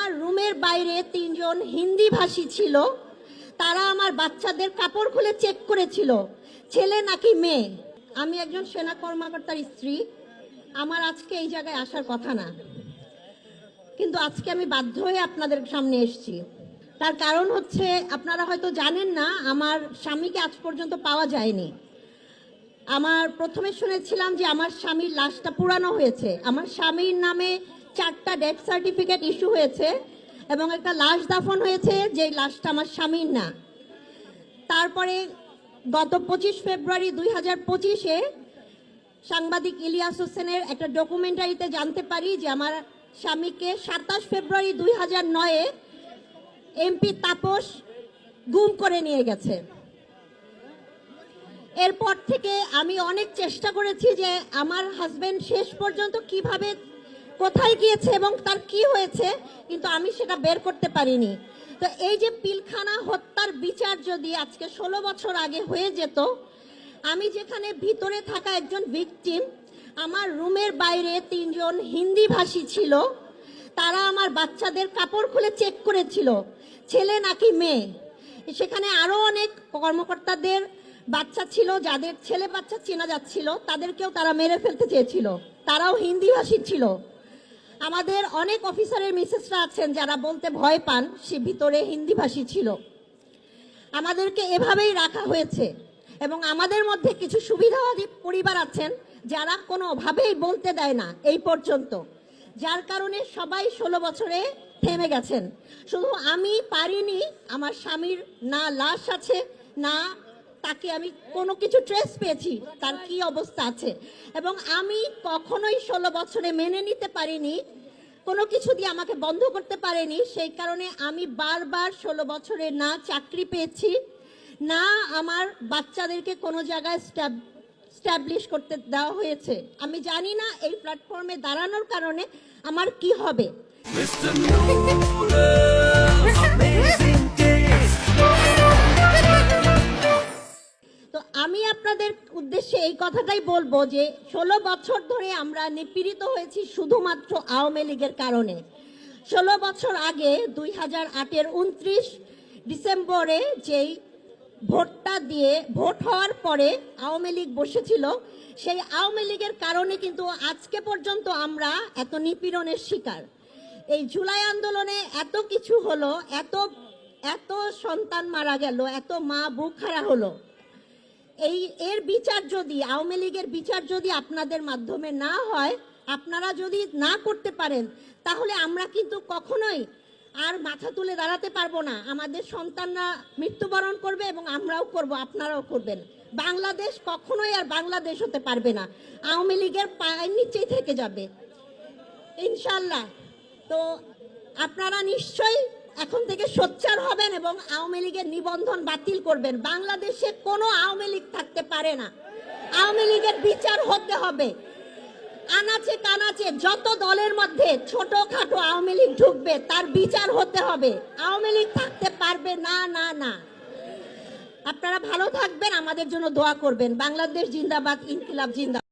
আমার রুমের বাইরে তিনজন হিন্দি ভাষী ছিল। তারা আমার বাচ্চাদের কাপড় খুলে চেক করেছিল। ছেলে নাকি মেয়ে? আমি একজন সেনা কর্মকর্তার স্ত্রী। আমার আজকে এই জায়গায় আসার কথা না। কিন্তু আজকে আমি বাধ্য হয়ে আপনাদের সামনে এসেছি। তার কারণ হচ্ছে, আপনারা হয়তো জানেন না, আমার স্বামীকে আজ পর্যন্ত পাওয়া যায়নি। আমার প্রথমে শুনেছিলাম যে আমার স্বামীর লাশটা পুরানো হয়েছে। আমার স্বামীর নামে চারটা ডেথ সার্টিফিকেট ইস্যু হয়েছে এবং একটা লাশ দাফন হয়েছে যে লাশটা আমার স্বামীর না। তারপরে গত পঁচিশ ফেব্রুয়ারি দুই হাজার পঁচিশে সাংবাদিক ইলিয়াস হোসেনের একটা ডকুমেন্টারিতে জানতে পারি যে আমার স্বামীকে সাতাশ ফেব্রুয়ারি দুই হাজার নয়ে এমপি তাপস গুম করে নিয়ে গেছে। এরপর থেকে আমি অনেক চেষ্টা করেছি যে আমার হাজবেন্ড শেষ পর্যন্ত কীভাবে কোথায় গিয়েছে এবং তার কি হয়েছে, কিন্তু আমি সেটা বের করতে পারিনি। তো এই যে পিলখানা হত্যার বিচার যদি আজকে ষোলো বছর আগে হয়ে যেত, আমি যেখানে ভিতরে থাকা একজন ভিকটিম আমার রুমের বাইরে তিনজন হিন্দি ভাষী ছিল, তারা আমার বাচ্চাদের কাপড় খুলে চেক করেছিল, ছেলে নাকি মেয়ে। সেখানে আরও অনেক কর্মকর্তাদের বাচ্চা ছিল, যাদের ছেলে বাচ্চা চেনা যাচ্ছিল, তাদেরকেও তারা মেরে ফেলতে চেয়েছিল। তারাও হিন্দি ভাষী ছিল। আমাদের অনেক অফিসারের মিসেসরা আছেন যারা বলতে ভয় পান সে ভিতরে হিন্দি ভাষী ছিল। আমাদেরকে এভাবেই রাখা হয়েছে এবং আমাদের মধ্যে কিছু সুবিধাবাদী পরিবার আছেন যারা কোনোভাবেই বলতে দেয় না এই পর্যন্ত। যার কারণে সবাই ষোলো বছরে থেমে গেছেন। শুধু আমি পারিনি, আমার স্বামীর না লাশ আছে, না তাকে আমি কোনো কিছু ট্রেস পেয়েছি, তার কি অবস্থা আছে। এবং আমি কখনোই ষোলো বছরে মেনে নিতে পারিনি, কোনো কিছু দিয়ে আমাকে বন্ধ করতে পারেনি। সেই কারণে আমি বারবার ষোলো বছরে না চাকরি পেয়েছি, না আমার বাচ্চাদেরকে কোনো জায়গায় স্ট্যাবলিশ করতে দেওয়া হয়েছে। আমি জানি না এই প্ল্যাটফর্মে দাঁড়ানোর কারণে আমার কি হবে। উদ্দেশ্যে এই কথাটাই বলব যে, ষোলো বছর ধরে আমরা নিপীড়িত হয়েছি শুধুমাত্র আওয়ামী লীগের কারণে। ষোলো বছর আগে দুই হাজার আটের উনত্রিশ ডিসেম্বরে যেই ভোটটা দিয়ে ভোট হওয়ার পরে আওয়ামী লীগ বসেছিল, সেই আওয়ামী লীগের কারণে কিন্তু আজকে পর্যন্ত আমরা এত নিপীড়নের শিকার। এই জুলাই আন্দোলনে এত কিছু হলো, এত এত সন্তান মারা গেল, এত মা বুক খারা হলো। এই, এর বিচার যদি, আওয়ামী লীগের বিচার যদি আপনাদের মাধ্যমে না হয়, আপনারা যদি না করতে পারেন, তাহলে আমরা কিন্তু কখনোই আর মাথা তুলে দাঁড়াতে পারব না। আমাদের সন্তানরা মৃত্যুবরণ করবে এবং আমরাও করব, আপনারাও করবেন। বাংলাদেশ কখনোই আর বাংলাদেশ হতে পারবে না। আওয়ামী লীগের পায়ের নিচেই থেকে যাবে। ইনশাল্লাহ তো আপনারা নিশ্চয়ই এখন থেকে সোচ্চার হবেন এবং আওয়ামী লীগের নিবন্ধন বাতিল করবেন। বাংলাদেশে কোনো আওয়ামী লীগ থাকতে পারে না। আওয়ামী লীগের বিচার হতে হবে। আনাচে কানাচে যত দলের মধ্যে ছোটখাটো আওয়ামী লীগ ঢুকবে, তার বিচার হতে হবে। আওয়ামী লীগ থাকতে পারবে না না না। আপনারা ভালো থাকবেন, আমাদের জন্য দোয়া করবেন। বাংলাদেশ জিন্দাবাদ, ইনকিলাব জিন্দাবাদ।